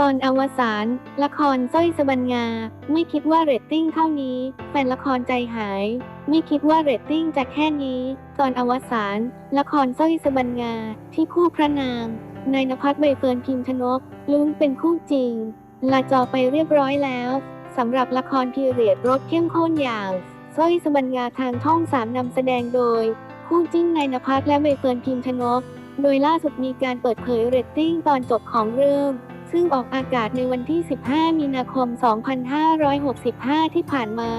ตอนอวสานละครสร้อยสบันงาไม่คิดว่าเรตติ้งเท่านี้ แฟนละครใจหาย ไม่คิดว่าเรตติ้งจะแค่นี้ ตอนอวสานละครสร้อยสบันงาที่คู่พระนางนายนภัสใบเฟิร์นพิมพ์ชนกลุ้นเป็นคู่จริงลาจอไปเรียบร้อยแล้วสำหรับละครพีเรียดรสเข้มข้นอย่างสร้อยสบันงาทางช่องสามนำแสดงโดย คู่จิ้นนายนภัสและใบเฟิร์นพิมพ์ชนก โดยล่าสุดมีการเปิดเผยเรตติ้งตอนจบของเรื่อง ซึ่งออกอากาศในวันที่ 15 มีนาคม 2565 ที่ผ่านมา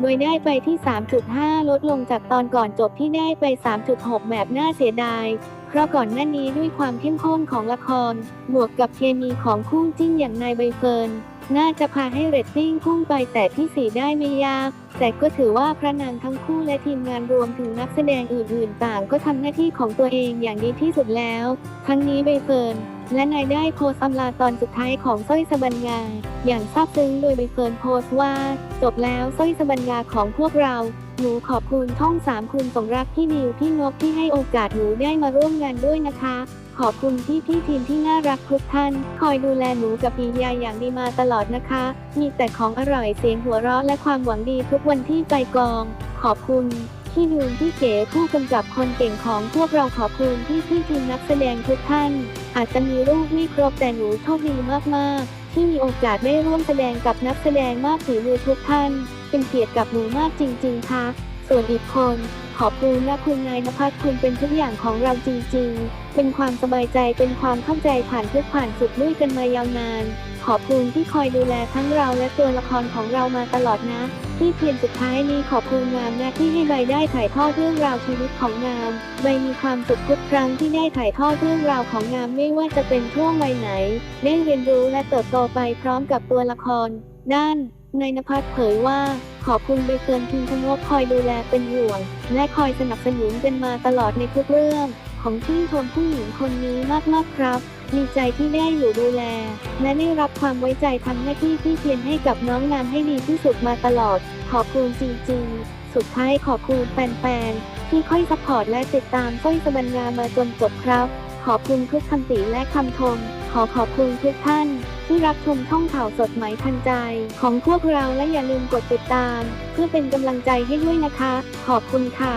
โดยได้ไปที่ 3.5 ลดลงจากตอนก่อนจบที่ได้ไป 3.6 แบบน่าเสียดาย เพราะก่อนหน้านี้ด้วยความเข้มข้นของละคร บวกกับเคมีของคู่จิ้นอย่างนายใบเฟิร์น น่าจะพาให้เรตติ้งพุ่งไปแต่ที่ 4 ได้ไม่ยาก แต่ก็ถือว่าพระนางทั้งคู่และทีมงานรวมถึงนักแสดงอื่นๆ ต่างก็ทำหน้าที่ของตัวเองอย่างดีที่สุดแล้ว ทั้งนี้ใบเฟิร์นและนายได้โพสต์อำลาตอนสุดท้ายของสร้อยสบันงา อย่างซาบซึ้งโดยใบเฟิร์นโพสต์ว่า จบแล้วสร้อยสบันงาของพวกเรา หนูขอบคุณช่องสามคุณสมรักพี่นิวพี่นกที่ให้โอกาสหนูได้มาร่วมงานด้วยนะคะ ขอบคุณพี่พี่ทีมที่น่ารักทุกท่าน คอยดูแลหนูกับปียาอย่างดีมาตลอดนะคะ มีแต่ของอร่อยเสียงหัวเราะและความหวังดีทุกวันที่ไปกอง ขอบคุณพี่นูนพี่เก๋ผู้กำกับคนเก่งของพวกเราขอบคุณพี่พี่ทีมนักแสดงทุกท่าน อาจจะมีรูปไม่ครบแต่หนูโชคดีมากๆ ที่มีโอกาสได้ร่วมแสดงกับนักแสดงมากฝีมือทุกท่าน เป็นเกียรติกับหนูมากจริง ๆค่ะ ส่วนอีกคน ขอบคุณและคุณนายนภัสคุณเป็นทุกอย่างของเราจริงๆ เป็นความสบายใจเป็นความเข้าใจผ่านทุกผ่านสุดด้วยกันมายาวนาน ขอบคุณที่คอยดูแลทั้งเราและตัวละครของเรามาตลอดนะที่เพียงสุดท้ายนี้ขอบคุณงามนะที่ให้ใบได้ถ่ายทอดเรื่องราวชีวิตของงามใบมีความสุขทุกครั้งที่ได้ถ่ายทอดเรื่องราวของงามไม่ว่าจะเป็นช่วงวัยไหน ได้เรียนรู้และเติบโตไปพร้อมกับตัวละครด้าน นายนภัสเผยว่า ขอบคุณใบเฟิร์นพิมพ์ชนกคอยดูแลเป็นห่วง และคอยสนับสนุนกันมาตลอดในทุกเรื่อง ของชื่นชมผู้หญิงคนนี้มากๆครับมีใจที่ได้อยู่ดูแล และได้รับความไว้ใจทำหน้าที่ที่เพียรให้กับน้องงามให้ดีที่สุดมาตลอด ขอบคุณจริงๆ สุดท้ายขอบคุณแฟนๆ ที่ค่อยสปอร์ตและติดตามสร้อยสบันงามาจนจบครับ ขอบคุณทุกคำติและคำชม ขอขอบคุณทุกท่าน ที่รับชมช่องข่าวสดไหมทันใจ ของพวกเราและอย่าลืมกดติดตาม เพื่อเป็นกำลังใจให้ด้วยนะคะ ขอบคุณค่ะ